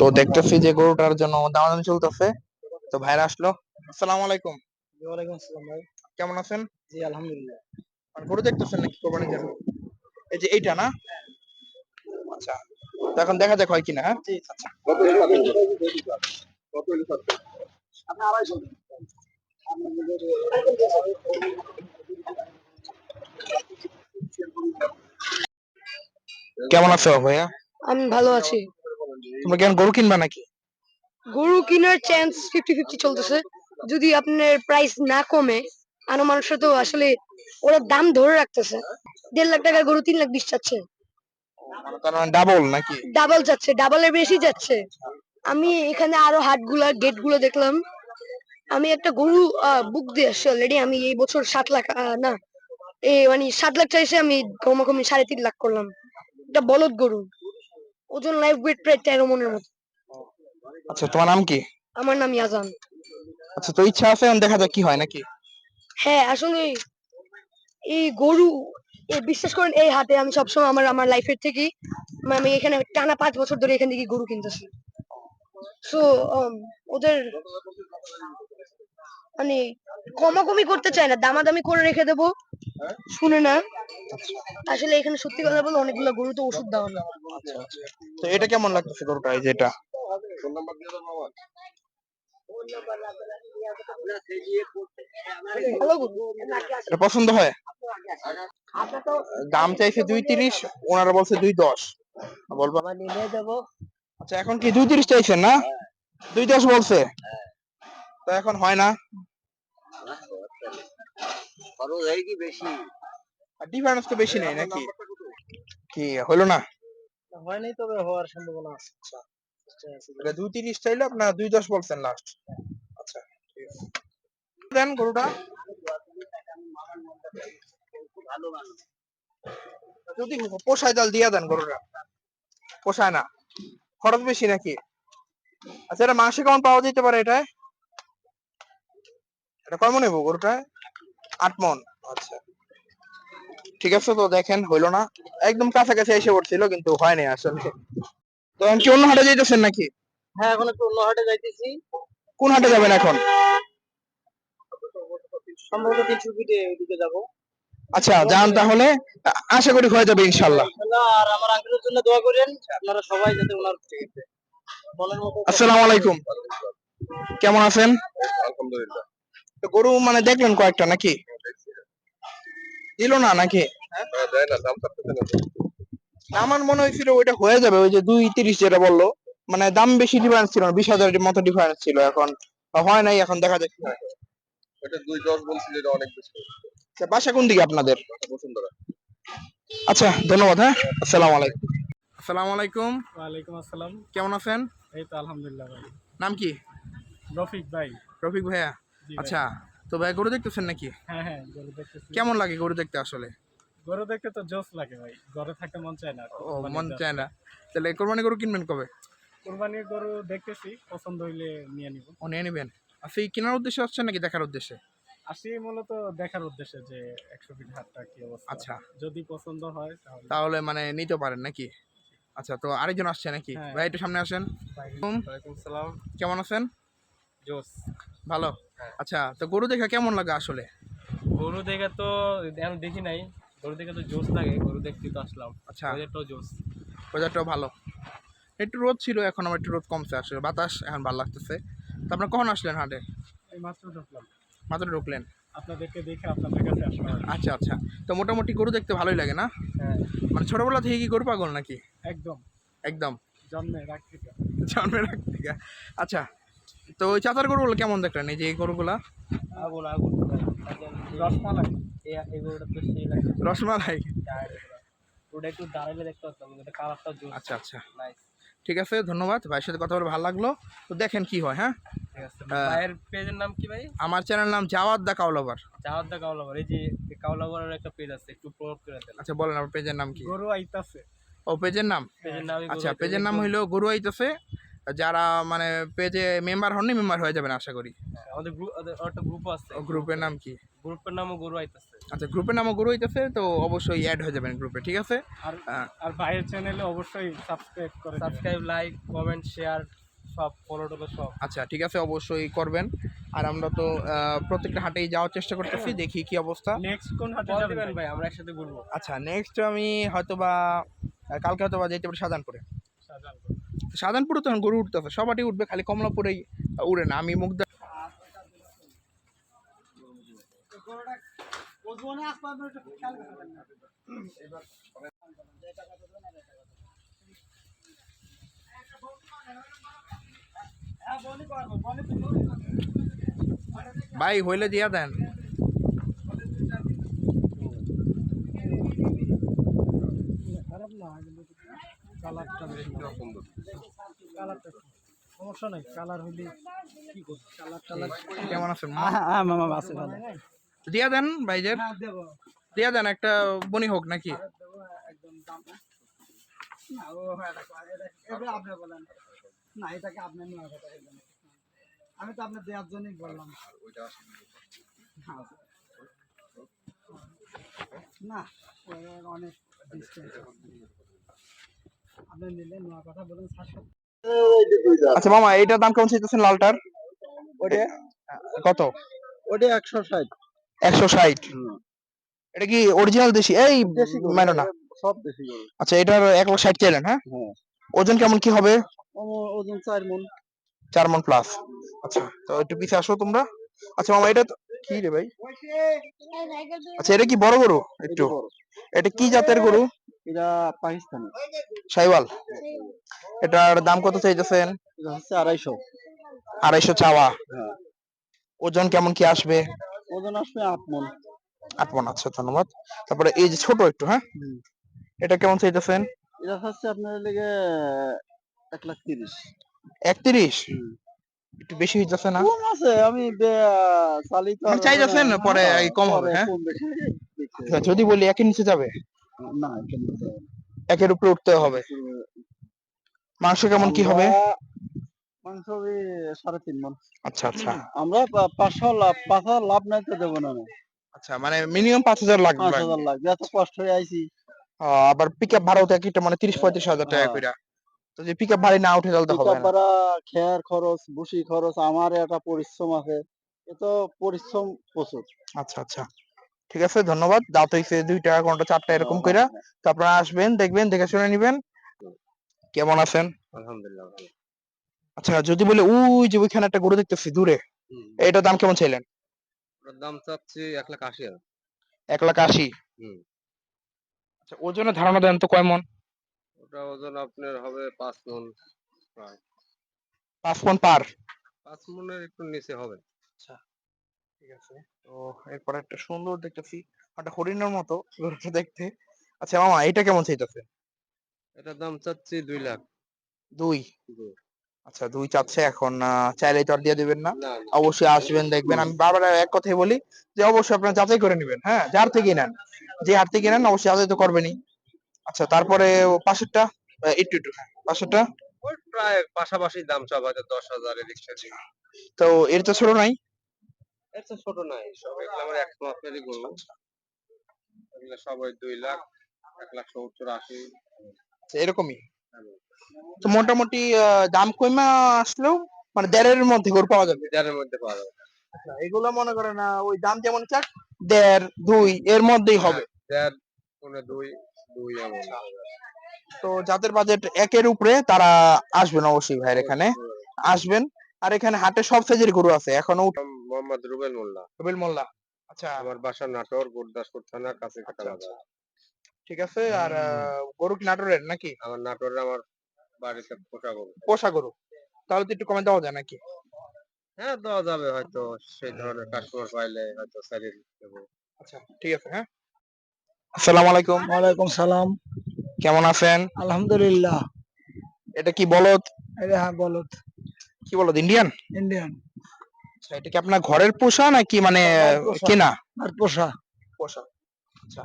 তো দেখতেছি যে গরুটার জন্য দামাদামি চলতেছে। তো ভাইরা আসলো। আসসালামু আলাইকুম। ওয়ালাইকুম আসসালাম ভাই। কেমন আছেন? জি আলহামদুলিল্লাহ। আর গরু দেখতেছেন নাকি কোরবানির জন্য এই যে এইটা না? আচ্ছা তো এখন দেখা যাক হয় কিনা হ্যাঁ? আচ্ছা আপনি আড়াইশো। কেমন আছো ভাইয়া? আমি ভালো আছি। তোমরা কেমন গরু কিনবা নাকি? গরু কেনার চান্স ফিফটি ফিফটি চলতেছে। যদি আপনার প্রাইস না কমে আনো মানুষরা তো আসলে ওরা দাম ধরে রাখতেছে। দেড় লাখ টাকার গরু তিন লাখ বিশ চাচ্ছে মানে তার মানে ডাবল নাকি? ডাবল যাচ্ছে ডাবলের বেশি যাচ্ছে। আমি এখানে আরও হাটগুলা গেটগুলো দেখলাম। আমি একটা গরু বুক দিয়ে আসছি অলরেডি আমি এই বছর সাত লাখ না এই মানে সাত লাখ চাইছে আমি কমাকমি সাড়ে তিন লাখ করলাম। এটা বলদ গরু। ওজন লাইফ ওয়েট প্রায় তেরো মনের মতো। আচ্ছা তোমার নাম কি? আমার নাম ইয়াজান। আচ্ছা তো ইচ্ছা আছে এখন দেখা যাক কি হয় নাকি? হ্যাঁ আসলে এই গরু এ বিশ্বাস করেন এই হাতে আমি সবসময় আমার আমার লাইফের থেকে আমি এখানে টানা পাঁচ বছর ধরে এখান থেকে গরু কিনতেছি। সো ওদের মানে কমাকমি করতে চায় না দামাদামি করে রেখে দেবো। শুনে না আসলে এখানে সত্যি কথা বলে অনেকগুলো গরু তো ওষুধ দেওয়া না তো এটা কেমন লাগতেছে গরুটা এই যে এটা পছন্দ হয়? দাম চাইছে দুই তিরিশ ওনারা বলছে দুই দশ। বলব আচ্ছা এখন কি দুই তিরিশ চাইছেন না? দুই দশ বলছে। তো এখন হয় না? খরচ হয় কি বেশি? ডিফারেন্স তো বেশি নেই নাকি? কি হলো না? হয়নি তবে হওয়ার সম্ভাবনা আছে। এটা দুই তিরিশ চাইলে আপনার দুই দশ বলছেন লাস্ট আচ্ছা দেন গরুটা। যদি পোষায় তাহলে দিয়া দেন গরুটা। পোষায় না। খরচ বেশি নাকি? আচ্ছা এটা মাসে কেমন পাওয়া যেতে পারে এটা এটা কয় মন নেব গরুটা আট মন। আচ্ছা। ঠিক আছে তো দেখেন হইল না। একদম কাছাকাছি এসে পড়ছিল কিন্তু হয়নি আসলে। তো এখন কি অন্য হাটে যাইতেছেন নাকি? হ্যাঁ এখন একটু অন্য হাটে যাইতেছি। কোন হাটে যাবেন এখন? সম্ভবত তিনশো ফিটে ওইদিকে যাব। আচ্ছা যান তাহলে। আশা করি হয়ে যাবে ইনশাল্লাহ ইনশাআল্লাহ, আর আমার আঙ্কেলের জন্য দোয়া করেন আপনারা সবাই যাতে ওনার মনের মতো আসসালামু আলাইকুম। কেমন আছেন? আলহামদুলিল্লাহ। তো গরু মানে দেখলেন কয়েকটা নাকি? দিল না নাকি? হ্যাঁ। আমার মনে হয়েছিল ওইটা হয়ে যাবে ওই যে দুই তিরিশ যেটা বলল। মানে দাম বেশি ডিফারেন্স ছিল না বিশ হাজারের মতো ডিফারেন্স ছিল এখন। হয় নাই এখন দেখা যাচ্ছে। এটা দুই দশ বলছিল এটা অনেক বেশি। আচ্ছা, বাসা কোন দিকে আপনাদের? বসুন্ধরা। আচ্ছা ধন্যবাদ হ্যাঁ। আসসালামু আলাইকুম। আসসালামু আলাইকুম। ওয়ালাইকুম আসসালাম। কেমন আছেন? এই তো আলহামদুলিল্লাহ ভাই নাম কি? রফিক ভাই। রফিক ভাইয়া। আচ্ছা তো ভাই গরু দেখতেছেন নাকি? হ্যাঁ হ্যাঁ গরু দেখতেছি। কেমন লাগে গরু দেখতে আসলে? গরু দেখতে তো জোস লাগে ভাই। ঘরে থাকতে মন চায় না ও মন চায় না। তাহলে কোরবানি গরু কিনবেন কবে? কোরবানির গরু দেখতেছি পছন্দ হইলে নিয়ে নিব। ও নিয়ে নেবেন। আচ্ছা এই কেনার উদ্দেশ্যে আসছেন নাকি দেখার উদ্দেশ্যে? আসি মূলত দেখার উদ্দেশ্যে যে একশো ফিট হাটটা কি অবস্থা। আচ্ছা। যদি পছন্দ হয় তাহলে তাহলে মানে নিতে পারেন নাকি? আচ্ছা তো আরেকজন আসছে নাকি? হ্যাঁ। ভাই একটু সামনে আসেন। ওয়ালাইকুম সালাম। কেমন আছেন? জোস। ভালো। হ্যাঁ। আচ্ছা তো গরু দেখা কেমন লাগে আসলে? গরু দেখে তো এখন দেখি নাই। গরু দেখে তো জোস লাগে গরু দেখতে তো আসলাম। আচ্ছা। ওদেরটাও জোস। বাজারটাও ভালো। একটু রোদ ছিল এখন আমার একটু রোদ কমছে আসলে বাতাস এখন ভালো লাগতেছে। তো আপনার কখন আসলেন হাটে? মাত্র ঢুকলাম। মাত্র ঢুকলেন? আপনাদেরকে দেখে আপনাদের কাছে আসলাম আচ্ছা আচ্ছা। তো মোটামুটি গরু দেখতে ভালোই লাগে না? হ্যাঁ। মানে ছোটবেলা থেকে কি গরু পাগল নাকি? একদম। একদম। জন্মে থেকে। জন্মের আগ থেকে। আচ্ছা তো ওই চাতার গরুগুলো কেমন দেখলেন? এই যে এই গরুগুলা? আগুন আগুন। রসমালাই। এই এই গরুটা তো সেই লাগে। রসমালাই? ওটা একটু দাঁড়াইলে দেখতে কালারটা আচ্ছা আচ্ছা। নাইস ঠিক আছে ধন্যবাদ। ভাইয়ের সাথে কথা বলে ভালো লাগল। তো দেখেন কি হয় হ্যাঁ? ঠিক আছে। ভাইয়ের পেজের নাম কি ভাই? আমার চ্যানেল নাম জাওয়াত দা কাউলাবার জাহাদ দা কাউলাবর এই যে কাউলাবরের একটা পেজ আছে একটু প্রমোট করে দেন। আচ্ছা বলেন আমার পেজের নাম কি? গরু আইতাছে। ও পেজের নাম? পেজের নাম আচ্ছা পেজের নাম হইল গরু আইতেছে। যারা মানে পেজে মেম্বার হননি মেম্বার হয়ে যাবেন আশা করি। আমাদের গ্রুপ একটা গ্রুপ আছে। ও গ্রুপের নাম কি? গ্রুপের নামও গরু আইতেছে। আচ্ছা গ্রুপের নামও গরু হইতেছে তো অবশ্যই অ্যাড হয়ে যাবেন গ্রুপে ঠিক আছে? আর আর ভাইয়ের চ্যানেলে অবশ্যই সাবস্ক্রাইব করে সাবস্ক্রাইব লাইক কমেন্ট শেয়ার সব ফলো টলো সব। আচ্ছা ঠিক আছে অবশ্যই করবেন। আর আমরা তো আহ, প্রত্যেকটা হাটেই যাওয়ার চেষ্টা করতেছি দেখি কি অবস্থা। নেক্সট কোন হাটে যাবেন? ভাই আমরা একসাথে ঘুরবো। আচ্ছা নেক্সট আমি হয়তোবা কালকে হয়তো বা যেতে পারি শাহজাহানপুরে শাহজাহানপুরে তখন গরু উঠতেছে সবারই উঠবে, খালি কমলাপুরেই উড়ে না, আমি মুগ্ধা। ভাই, হইলে দিয়া দেন। সমস্যা নাই কালার হইলে কি করব? কালার টালার কেমন আছেন হ্যাঁ মামা আছে ভালো। দিয়া দেন ভাইদের। দিয়া দেন একটা বনি হোক নাকি? আপনি বলেন। না এটাকে আপনি নেওয়ার কথা আমি তো আপনার দেওয়ার জন্যই বললাম। হ্যাঁ। না। অনেক আছে। আপনি নিলে নেওয়ার কথা বলুন আচ্ছা মামা এইটার দাম কেমন চাইতেছেন লালটার? ওটা? কত? ওটা একশো ষাট। একশো ষাট? এটা কি অরিজিনাল দেশি? এই মেনো না সব বেশি গরু। আচ্ছা এটার এক লাখ ষাট চাইলেন হ্যাঁ? হ্যাঁ। ওজন কেমন কি হবে? ওজন চার মন। চার মন প্লাস আচ্ছা তো একটু পিছিয়ে আসো তোমরা। আচ্ছা মামা এটা তো- কি রে ভাই? আচ্ছা এটা কি বড় গরু? একটু। এটা কি জাতের গরু? এটা পাকিস্তানি। সাইওয়াল এটার দাম কত চাইতেছেন? এটা হচ্ছে আড়াইশো। আড়াইশো চাওয়া। হ্যাঁ। ওজন কেমন কি আসবে? ওজন আসবে আট মন। আট মন আচ্ছা ধন্যবাদ। তারপরে এই যে ছোট একটু হ্যাঁ? এটা কেমন চাইতেছেন? এটা হচ্ছে আপনার লেগে এক লাখ তিরিশ। একত্রিশ একটু বেশি হইতেছে না? কম আছে আমি চালিত মানে চাইতেছেন পরে কম হবে, হ্যাঁ? কম বেশি। দেখতে আচ্ছা, যদি বলি একের নিচে যাবে? না। একের উপরে উঠতে হবে। মাংস কেমন কি হবে? মাংস সাড়ে তিন মন আচ্ছা আচ্ছা। আমরা পাঁচশো লাভ পাঁচ হাজার লাভ নাই তো দেবো না। আচ্ছা মানে মিনিমাম পাঁচ হাজার পাঁচ লাগবে। পাঁচ হাজার লাগবে এত কষ্ট হয়ে আইছি। আবার পিক আপ ভাড়াও তো একটা মানে তিরিশ পঁয়ত্রিশ হাজার টাকা হ্যাঁ। কইরা। তো যে পিক আপ ভাড়া না উঠে তাহলে তো হবে না। ভাড়া খেয়ার খরচ বসি খরচ আমার একটা পরিশ্রম আছে। এ তো পরিশ্রম প্রচুর। আচ্ছা আচ্ছা। ঠিক আছে ধন্যবাদ। দাও তো হইছে দুই টাকা কোনটা চারটা এরকম কইরা। তো আপনারা আসবেন দেখবেন দেখে শুনে নিবেন। কেমন আছেন? আলহামদুলিল্লাহ আচ্ছা যদি বলে ওই যে ওইখানে একটা গরু দেখতেছি দূরে। এটার দাম কেমন চাইলেন? দাম চাচ্ছি এক লাখ আশি এক লাখ আশি? আচ্ছা ওজনের ধারণা দেন তো কয় মন ওটা ওজন আপনার হবে পাঁচ মন পাঁচ মন পার? পাঁচ মনের একটু নিচে হবে। ঠিক আছে? তো এরপরে একটা সুন্দর দেখতেছি একটা হরিণের মতো গরুটা দেখতে। আচ্ছা মামা এটা কেমন চাইতেছে? এটার দাম চাচ্ছি দুই লাখ। দুই। আচ্ছা দুই চাচ্ছে এখন আহ, চাইলেই তো আর দিয়ে দিবেন না? অবশ্যই আসবেন দেখবেন। আমি বারবার এক কথাই বলি যে অবশ্যই আপনারা যাচাই করে নেবেন হ্যাঁ? যার থেকে নেন। যে হাট থেকে নেন অবশ্যই যাচাই তো করবেনই। আচ্ছা তারপরে পাশেরটা? একটু একটু হ্যাঁ, পাশেরটা? ওই প্রায় পাশাপাশি দাম সব হয়তো দশ হাজার এদিক সেদিক তো এর তো ছোট নাই। তো ছোট নাই সব এগুলো আমার এক মাসেরই গরু। এগুলো সব ওই দুই লাখ এক লাখ সত্তর আশি। আচ্ছা, এরকমই? তো মোটামুটি আহ, দাম কইমা আসলেও মানে দেড়ের মধ্যে গরু পাওয়া যাবে? দেড়ের মধ্যে পাওয়া যাবে। আচ্ছা, এগুলো মনে করেন আহ, ওই দাম যেমন চাক দেড় দুই এর মধ্যেই হবে। দেড় পৌনে দুই দুই এমন তো যাদের বাজেট একের উপরে তারা আসবেন অবশ্যই ভাইয়ের এখানে। আসবেন। আর এখানে হাটে সব সাইজের গরু আছে। এখনও মোহাম্মদ রুবেল মোল্লা। রবিল মোল্লা। আচ্ছা। আমার বাসা নাটোর গুরদাসপুর থানা কাছে কাটা আচ্ছা, ঠিক আছে আর আহ, গরু কি নাটোরের নাকি? আমার নাটোরে আমার বাড়িতে পোষা গরু। পোষা গরু। তাহলে তো একটু কমে দেওয়া যায় নাকি? হ্যাঁ দেওয়া যাবে হয়তো। সেই ধরনের কাস্টমার পাইলে হয়তো স্যারি দেবো। আচ্ছা ঠিক আছে হ্যাঁ। আসসালামু আলাইকুম। ওয়ালাইকুম সালাম। কেমন আছেন? আলহামদুলিল্লাহ। এটা কি বলদ? এটা হ্যাঁ বলো কি বলো ইন্ডিয়ান ইন্ডিয়ান আচ্ছা এটা কি আপনার ঘরের পোষা নাকি মানে কেনা? আর পোষা। পোষা আচ্ছা।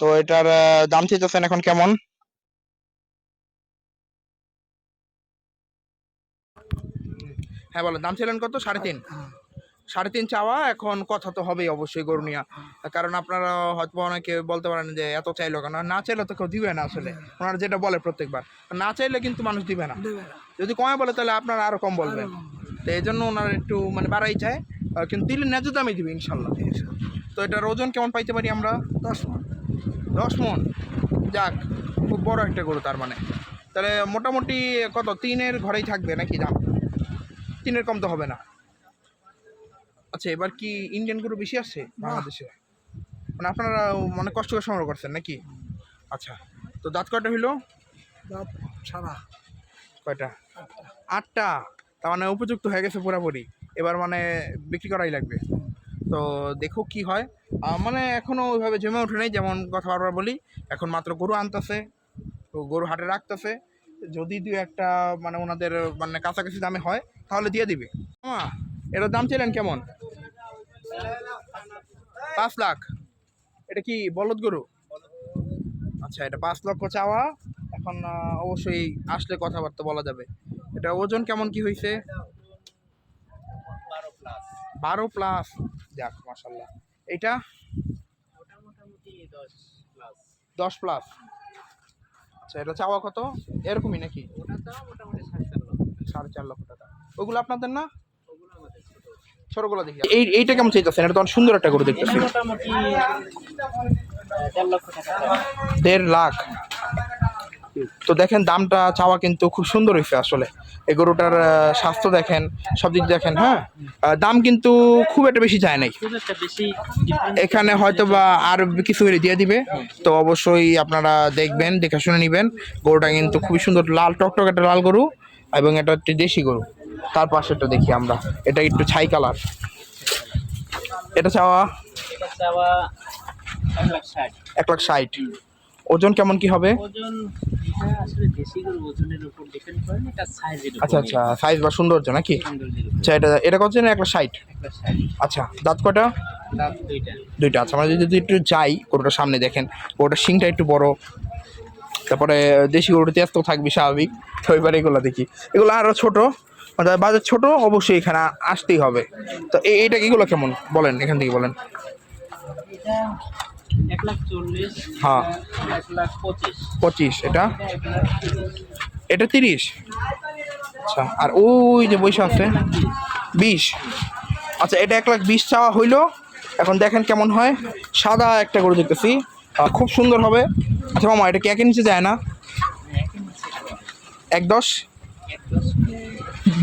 তো এটার দাম চাইতেছেন এখন কেমন? হ্যাঁ বলো দাম ছিলেন কত? সাড়ে তিন। সাড়ে তিন চাওয়া এখন কথা তো হবেই অবশ্যই গরু নিয়ে। কারণ আপনারা হয়তো অনেকে বলতে পারেন যে এত চাইলো কেন? না চাইলে তো কেউ দিবে না আসলে। ওনারা যেটা বলে প্রত্যেকবার। না চাইলে কিন্তু মানুষ দিবে না। যদি কমে বলে তাহলে আপনারা আরও কম বলবেন। তো এই জন্য ওনারা একটু মানে বাড়াই চায়। কিন্তু দিলে ন্যায্য দামে দিবে ইনশাল্লাহ। তো এটার ওজন কেমন পাইতে পারি আমরা? দশ মন। দশ মন? যাক খুব বড় একটা গরু তার মানে। তাহলে মোটামুটি কত তিনের ঘরেই থাকবে নাকি দাম? তিনের কম তো হবে না। আচ্ছা এবার কি ইন্ডিয়ান গরু বেশি আসছে বাংলাদেশে? মানে আপনারা মানে কষ্ট করে সংগ্রহ করছেন নাকি? আচ্ছা তো দাঁত কয়টা হইল? দাঁত সারা। কয়টা? আটটা। তার মানে উপযুক্ত হয়ে গেছে পুরোপুরি। এবার মানে বিক্রি করাই লাগবে। তো দেখো কি হয়। মানে এখনও ওইভাবে জমে ওঠে নাই যেমন কথা বারবার বলি এখন মাত্র গরু আনতেছে তো গরু হাটে রাখতেছে। যদি দু একটা মানে ওনাদের মানে কাছাকাছি দামে হয় তাহলে দিয়ে দিবে। মা এটার দাম ছিলেন কেমন? পাঁচ লাখ। এটা কি বলদ গরু? আচ্ছা এটা পাঁচ লক্ষ চাওয়া। এখন অবশ্যই আসলে কথাবার্তা বলা যাবে। এটা ওজন কেমন কি হয়েছে বারো প্লাস যাক মাসাল্লাহ এটা? দশ প্লাস আচ্ছা এটা চাওয়া কত? এরকমই নাকি? সাড়ে চার লক্ষ টাকা। ওগুলো আপনাদের না? ছোটগুলো দেখি এই এইটা কেমন চাইতেছেন? এটা তো অনেক সুন্দর একটা গরু দেখতেছি। মোটামুটি দেড় লাখ। তো দেখেন দামটা চাওয়া কিন্তু খুব সুন্দর হয়েছে আসলে। এই গরুটার স্বাস্থ্য দেখেন সব দিক দেখেন হ্যাঁ? দাম কিন্তু খুব একটা বেশি যায় নাই। এখানে হয়তো বা আর কিছু দিয়ে দিবে। তো অবশ্যই আপনারা দেখবেন দেখে শুনে নেবেন। গরুটা কিন্তু খুবই সুন্দর লাল টকটক একটা লাল গরু এবং এটা হচ্ছে দেশি গরু। তার পাশেটা দেখি আমরা। এটা একটু ছাই কালার। এটা চাওয়া এক লাখ ষাট। ওজন কেমন কি হবে? আচ্ছা আচ্ছা সাইজ বা সৌন্দর্য নাকি? আচ্ছা এটা এটা কত এক লাখ ষাট এক লাখ ষাট। আচ্ছা দাঁত কটা দুইটা। দুইটা আচ্ছা আমরা যদি একটু যাই গরুটার সামনে দেখেন। গরুটার শিংটা একটু বড়। তারপরে দেশি গরুটা তেজ তো থাকবে স্বাভাবিক। তো এবার এগুলো দেখি। এগুলো আরও ছোট। মানে বাজার ছোট অবশ্যই এখানে আসতেই হবে। তো এই- এইটা এগুলো কেমন? বলেন এখান থেকে বলেন। হ্যাঁ। পঁচিশ। পঁচিশ এটা? এটা তিরিশ। আচ্ছা আর ওই যে বৈশা আছে? বিশ। আচ্ছা এটা এক লাখ বিশ চাওয়া হইল। এখন দেখেন কেমন হয়। সাদা একটা গরু দেখতেছি। খুব সুন্দর হবে। আচ্ছা মামা এটা কি একের নিচে যায় না? এক দশ।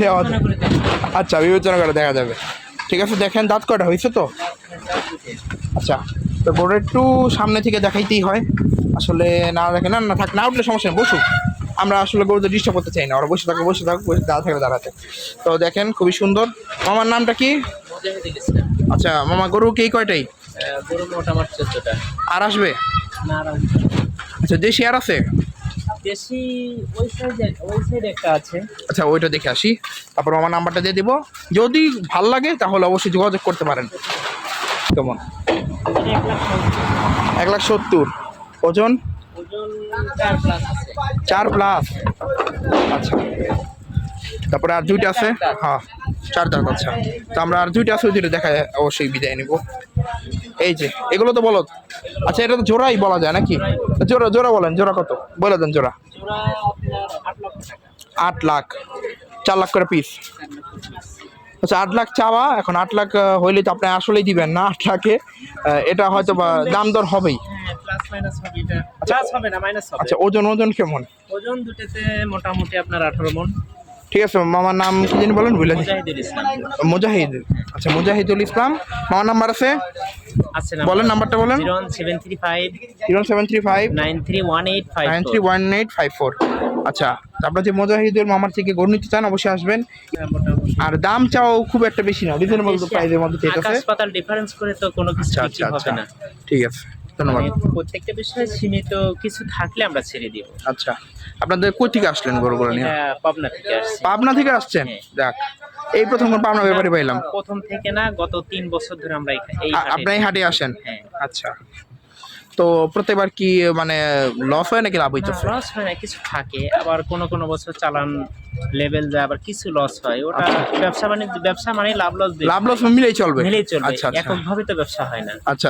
দেওয়া আচ্ছা বিবেচনা করে দেখা যাবে। ঠিক আছে দেখেন দাঁত কয়টা হয়েছে তো? আচ্ছা তো গরু একটু সামনে থেকে দেখাইতেই হয়। আসলে না দেখে না না থাক না উঠলে সমস্যা নেই বসুক। আমরা আসলে গরুদের ডিস্টার্ব করতে চাই না ওরা বসে থাকে বসে থাকুক বসে দাঁড়া থাকলে দাঁড়াতে। তো দেখেন খুবই সুন্দর। মামার নামটা কি? আচ্ছা মামা গরু কি কয়টাই? আর আসবে? আর আচ্ছা দেশি আর আছে? দেশি ওই একটা আছে। আচ্ছা ওইটা দেখে আসি। তারপর আমার নাম্বারটা দিয়ে দিব। যদি ভালো লাগে, তাহলে অবশ্যই যোগাযোগ করতে পারেন। কেমন? এক লাখ সত্তর। ওজন? চার প্লাস। আচ্ছা। তারপরে আর দুইটা আছে? হ্যাঁ চার দাঁত আচ্ছা। তো আমরা আর দুইটা আছে, ওই দুইটা দেখা অবশ্যই বিদায় নিব। এই যে, এগুলো তো বলো আচ্ছা এটা তো জোড়াই বলা যায় নাকি? জোড়া জোড়া বলেন জোড়া কত? বলে দেন জোড়া। আট লাখ চার লাখ করে পিস। আচ্ছা আট লাখ চাওয়া এখন আট লাখ হইলে তো আপনি আসলেই দিবেন না আট লাখে। এটা হয়তো বা দাম দর হবেই। হ্যাঁ হবে। আচ্ছা ওজন ওজন কেমন? ওজন দুটোতে মোটামুটি আপনার আঠারো মন। ঠিক আছে মামার নাম কি জানি বলেন বুঝলেন মুজাহিদুল মুজাহিদ আচ্ছা মুজাহিদুল ইসলাম মামার নাম্বার আছে? আছে বলেন নাম্বারটা বলেন। আচ্ছা আপনার যে মুজাহিদুল মামার থেকে গরু নিতে চান অবশ্যই আসবেন। আর দাম চাও খুব একটা বেশি না রিজনেবল প্রাইসের মধ্যে ঠিক আছে ডিফারেন্স করে তো কোনো কিছু আচ্ছা আচ্ছা আচ্ছা না। ঠিক আছে। ধন্যবাদ। মানে প্রত্যেকটা বিষয়ে সীমিত কিছু থাকলে আমরা ছেড়ে দিব। আচ্ছা আপনাদের কই থেকে আসলেন গরুগুলো নিয়ে? পাবনা থেকে আসছে। পাবনা থেকে আসছেন। যাক এই প্রথম পাবনা ব্যাপারে পাইলাম। প্রথম থেকে না গত তিন বছর ধরে আমরা এই- আপনি হাটে আসেন? হ্যাঁ। আচ্ছা। তো প্রত্যেকবার কি মানে লস হয় নাকি লাভ হইতেছে? লস হয় না কিছু থাকে। আবার কোনো কোনো বছর চালান লেভেল যায় আবার কিছু লস হয়। ওটা ব্যবসা বাণিজ্য ব্যবসা মানে লাভ লস লাভ লস মিলেই চলবে। মিলেই চলবে। আচ্ছা আচ্ছা। এককভাবে তো ব্যবসা হয় না। আচ্ছা।